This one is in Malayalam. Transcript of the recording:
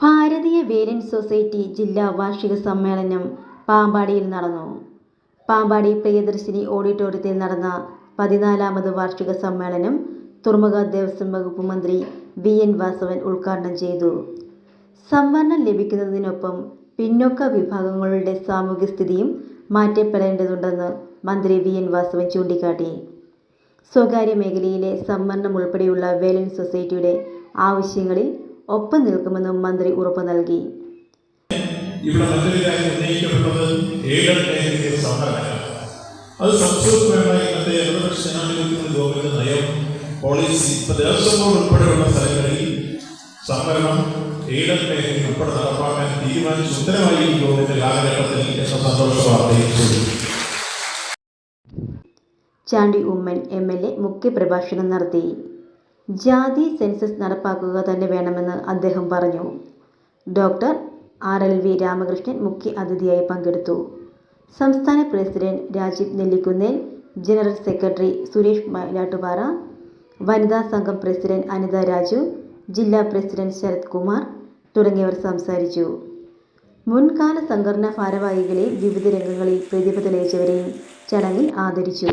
ഭാരതീയ വേലൻ സൊസൈറ്റി ജില്ലാ വാർഷിക സമ്മേളനം പാമ്പാടിയിൽ നടന്നു. പാമ്പാടി പ്രിയദർശിനി ഓഡിറ്റോറിയത്തിൽ നടന്ന പതിനാലാമത് വാർഷിക സമ്മേളനം തുറമുഖ ദേവസ്വം വകുപ്പ് മന്ത്രി വി എൻ വാസവൻ ഉദ്ഘാടനം ചെയ്തു. സംവരണം ലഭിക്കുന്നതിനൊപ്പം പിന്നോക്ക വിഭാഗങ്ങളുടെ സാമൂഹ്യ സ്ഥിതിയും മാറ്റപ്പെടേണ്ടതുണ്ടെന്ന് മന്ത്രി വി എൻ വാസവൻ ചൂണ്ടിക്കാട്ടി. സ്വകാര്യ മേഖലയിലെ സംവരണം ഉൾപ്പെടെയുള്ള വേലൻ സൊസൈറ്റിയുടെ ആവശ്യങ്ങളിൽ ഒപ്പം നിൽക്കുമെന്നും മന്ത്രി ഉറപ്പു നൽകി. ഇവിടെ മറ്റൊരു കാര്യം ഉന്നയിക്കപ്പെട്ടത് എയ്ഡഡ് മേഖലയിലെ സംവരണമാണ് അത് സംശയപരമായി ഇന്നത്തെ ഇടതുപക്ഷ ജനാധിപത്യ ഗവൺമെന്റ് നയം പോളിസി ഇപ്പൊ ദേവസ്വം ബോർഡ് ഉൾപ്പെടെയുള്ള സ്ഥലങ്ങളിൽ സംവരണം എയ്ഡഡ് മേഖലയിൽ ഉൾപ്പെടെ നടപ്പാക്കാൻ തീരുമാനിച്ച് ഉത്തരമായി ഗവൺമെന്റ് കാലഘട്ടത്തിൽ എന്ന സന്തോഷ വാർത്തയിൽ Chandy Oommen M L A മുഖ്യപ്രഭാഷണം നടത്തി. ജാതി സെൻസസ് നടപ്പാക്കുക തന്നെ വേണമെന്ന് അദ്ദേഹം പറഞ്ഞു. Doctor R. L. V. Ramakrishnan മുഖ്യ അതിഥിയായി പങ്കെടുത്തു. സംസ്ഥാന president Rajeev Nellikunnel general secretary Suresh Mylattupara വനിതാ സംഘം പ്രസിഡന്റ് അനിത രാജു ജില്ലാ പ്രസിഡന്റ് ശരത് കുമാർ തുടങ്ങിയവർ സംസാരിച്ചു. മുൻകാല സംഘടനാ ഭാരവാഹികളെ വിവിധ രംഗങ്ങളിൽ പ്രതിഭ തെളിയിച്ചവരെയും ചടങ്ങിൽ ആദരിച്ചു.